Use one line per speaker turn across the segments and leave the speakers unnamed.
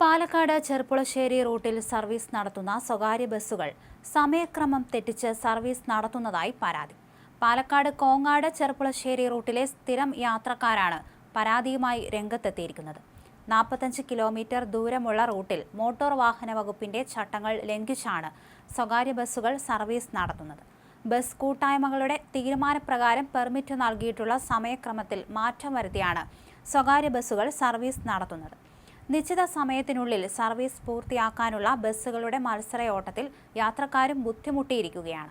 പാലക്കാട് ചെർപ്പുളശ്ശേരി റൂട്ടിൽ സർവീസ് നടത്തുന്ന സ്വകാര്യ ബസ്സുകൾ സമയക്രമം തെറ്റിച്ച് സർവീസ് നടത്തുന്നതായി പരാതി. പാലക്കാട് കോങ്ങാട് ചെർപ്പുളശ്ശേരി റൂട്ടിലെ സ്ഥിരം യാത്രക്കാരാണ് പരാതിയുമായി രംഗത്തെത്തിയിരിക്കുന്നത്. നാൽപ്പത്തഞ്ച് കിലോമീറ്റർ ദൂരമുള്ള റൂട്ടിൽ മോട്ടോർ വാഹന വകുപ്പിന്റെ ചട്ടങ്ങൾ ലംഘിച്ചാണ് സ്വകാര്യ ബസ്സുകൾ സർവീസ് നടത്തുന്നത്. ബസ് കൂട്ടായ്മകളുടെ തീരുമാനപ്രകാരം പെർമിറ്റ് നൽകിയിട്ടുള്ള സമയക്രമത്തിൽ മാറ്റം വരുത്തിയാണ് സ്വകാര്യ ബസ്സുകൾ സർവീസ് നടത്തുന്നത്. നിശ്ചിത സമയത്തിനുള്ളിൽ സർവീസ് പൂർത്തിയാക്കാനുള്ള ബസ്സുകളുടെ മത്സരയോട്ടത്തിൽ യാത്രക്കാരും ബുദ്ധിമുട്ടിയിരിക്കുകയാണ്.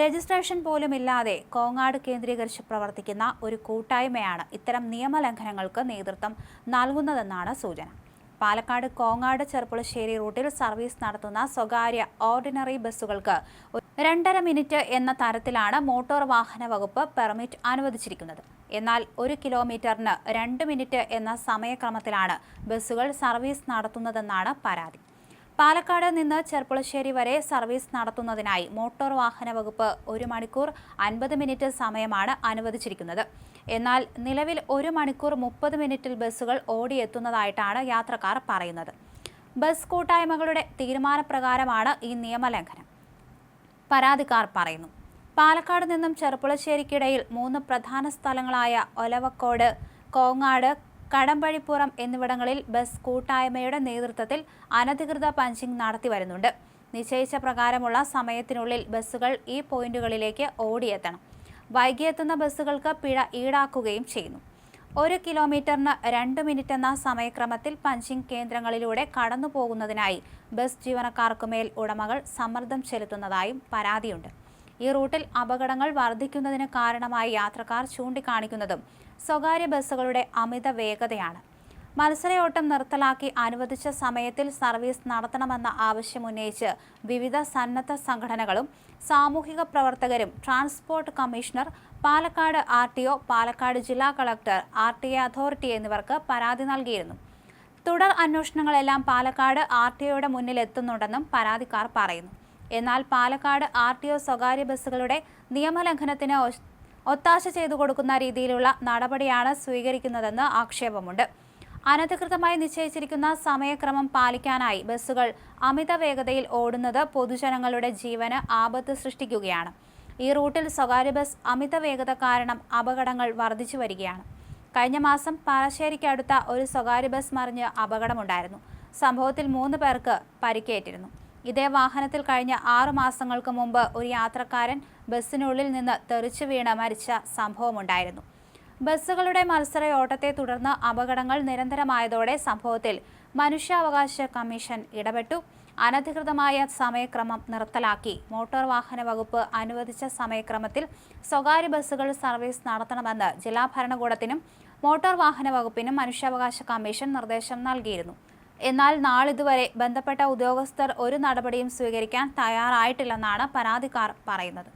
രജിസ്ട്രേഷൻ പോലുമില്ലാതെ കോങ്ങാട് കേന്ദ്രീകരിച്ച് പ്രവർത്തിക്കുന്ന ഒരു കൂട്ടായ്മയാണ് ഇത്തരം നിയമലംഘനങ്ങൾക്ക് നേതൃത്വം നൽകുന്നതെന്നാണ് സൂചന. പാലക്കാട് കോങ്ങാട് ചെർപ്പുളശ്ശേരി റൂട്ടിൽ സർവീസ് നടത്തുന്ന സ്വകാര്യ ഓർഡിനറി ബസ്സുകൾക്ക് രണ്ടര മിനിറ്റ് എന്ന തരത്തിലാണ് മോട്ടോർ വാഹന വകുപ്പ് പെർമിറ്റ് അനുവദിച്ചിരിക്കുന്നത്. എന്നാൽ ഒരു കിലോമീറ്ററിന് രണ്ട് മിനിറ്റ് എന്ന സമയക്രമത്തിലാണ് ബസ്സുകൾ സർവീസ് നടത്തുന്നതെന്നാണ് പരാതി. പാലക്കാട് നിന്ന് ചെർപ്പുളശ്ശേരി വരെ സർവീസ് നടത്തുന്നതിനായി മോട്ടോർ വാഹന വകുപ്പ് ഒരു മണിക്കൂർ അൻപത് മിനിറ്റ് സമയമാണ് അനുവദിച്ചിരിക്കുന്നത്. എന്നാൽ നിലവിൽ ഒരു മണിക്കൂർ മുപ്പത് മിനിറ്റിൽ ബസ്സുകൾ ഓടിയെത്തുന്നതായിട്ടാണ് യാത്രക്കാർ പറയുന്നത്. ബസ് കൂട്ടായ്മകളുടെ തീരുമാനപ്രകാരമാണ് ഈ നിയമലംഘനം. പരാതിക്കാർ പറയുന്നു. പാലക്കാട് നിന്നും ചെറുപ്പുളശ്ശേരിക്കിടയിൽ മൂന്ന് പ്രധാന സ്ഥലങ്ങളായ ഒലവക്കോട് കോങ്ങാട് കടമ്പഴിപ്പുറം എന്നിവിടങ്ങളിൽ ബസ് കൂട്ടായ്മയുടെ നേതൃത്വത്തിൽ അനധികൃത പഞ്ചിംഗ് നടത്തി വരുന്നുണ്ട്. നിശ്ചയിച്ച പ്രകാരമുള്ള സമയത്തിനുള്ളിൽ ബസ്സുകൾ ഈ പോയിന്റുകളിലേക്ക് ഓടിയെത്തണം. വൈകിയെത്തുന്ന ബസ്സുകൾക്ക് പിഴ ഈടാക്കുകയും ചെയ്യുന്നു. ഒരു കിലോമീറ്ററിന് രണ്ട് മിനിറ്റ് എന്ന സമയക്രമത്തിൽ പഞ്ചിംഗ് കേന്ദ്രങ്ങളിലൂടെ കടന്നു പോകുന്നതിനായി ബസ് ജീവനക്കാർക്കുമേൽ ഉടമകൾ സമ്മർദ്ദം ചെലുത്തുന്നതായും പരാതിയുണ്ട്. ഈ റൂട്ടിൽ അപകടങ്ങൾ വർദ്ധിക്കുന്നതിന് കാരണമായി യാത്രക്കാർ ചൂണ്ടിക്കാണിക്കുന്നതും സ്വകാര്യ ബസ്സുകളുടെ അമിത വേഗതയാണ്. മത്സരയോട്ടം നിർത്തലാക്കി അനുവദിച്ച സമയത്തിൽ സർവീസ് നടത്തണമെന്ന ആവശ്യമുന്നയിച്ച് വിവിധ സന്നദ്ധ സംഘടനകളും സാമൂഹിക പ്രവർത്തകരും transport commissioner Palakkad R T O Palakkad ജില്ലാ collector R T A authority എന്നിവർക്ക് പരാതി നൽകിയിരുന്നു. തുടർ അന്വേഷണങ്ങളെല്ലാം പാലക്കാട് ആർ ടി ഒയുടെ മുന്നിലെത്തുന്നുണ്ടെന്നും പരാതിക്കാർ പറയുന്നു. എന്നാൽ പാലക്കാട് ആർ ടി ഒ സ്വകാര്യ ബസ്സുകളുടെ നിയമലംഘനത്തിന് ഒത്താശ ചെയ്തു കൊടുക്കുന്ന രീതിയിലുള്ള നടപടിയാണ് സ്വീകരിക്കുന്നതെന്ന് ആക്ഷേപമുണ്ട്. അനധികൃതമായി നിശ്ചയിച്ചിരിക്കുന്ന സമയക്രമം പാലിക്കാനായി ബസ്സുകൾ അമിത വേഗതയിൽ ഓടുന്നത് പൊതുജനങ്ങളുടെ ജീവന് ആപത്ത് സൃഷ്ടിക്കുകയാണ്. ഈ റൂട്ടിൽ സ്വകാര്യ ബസ് അമിത വേഗത കാരണം അപകടങ്ങൾ വർദ്ധിച്ചു വരികയാണ്. കഴിഞ്ഞ മാസം പാലശ്ശേരിക്ക് അടുത്ത ഒരു സ്വകാര്യ ബസ് മറിഞ്ഞ് അപകടമുണ്ടായിരുന്നു. സംഭവത്തിൽ മൂന്ന് പേർക്ക് പരിക്കേറ്റിരുന്നു. ഇതേ വാഹനത്തിൽ കഴിഞ്ഞ ആറു മാസങ്ങൾക്ക് മുമ്പ് ഒരു യാത്രക്കാരൻ ബസ്സിനുള്ളിൽ നിന്ന് തെറിച്ചു വീണ് മരിച്ച സംഭവമുണ്ടായിരുന്നു. ബസ്സുകളുടെ മത്സരയോട്ടത്തെ തുടർന്ന് അപകടങ്ങൾ നിരന്തരമായതോടെ സംഭവത്തിൽ മനുഷ്യാവകാശ കമ്മീഷൻ ഇടപെട്ടു. അനധികൃതമായ സമയക്രമം നിർത്തലാക്കി. മോട്ടോർ വാഹന വകുപ്പ് അനുവദിച്ച സമയക്രമത്തിൽ സ്വകാര്യ ബസ്സുകൾ സർവീസ് നടത്തണമെന്ന് ജില്ലാ ഭരണകൂടത്തിനും മോട്ടോർ വാഹന വകുപ്പിനും മനുഷ്യാവകാശ കമ്മീഷൻ നിർദ്ദേശം നൽകിയിരുന്നു. എന്നാൽ നാളിതുവരെ ബന്ധപ്പെട്ട ഉദ്യോഗസ്ഥർ ഒരു നടപടിയും സ്വീകരിക്കാൻ തയ്യാറായിട്ടില്ലെന്നാണ് പരാതിക്കാർ പറയുന്നത്.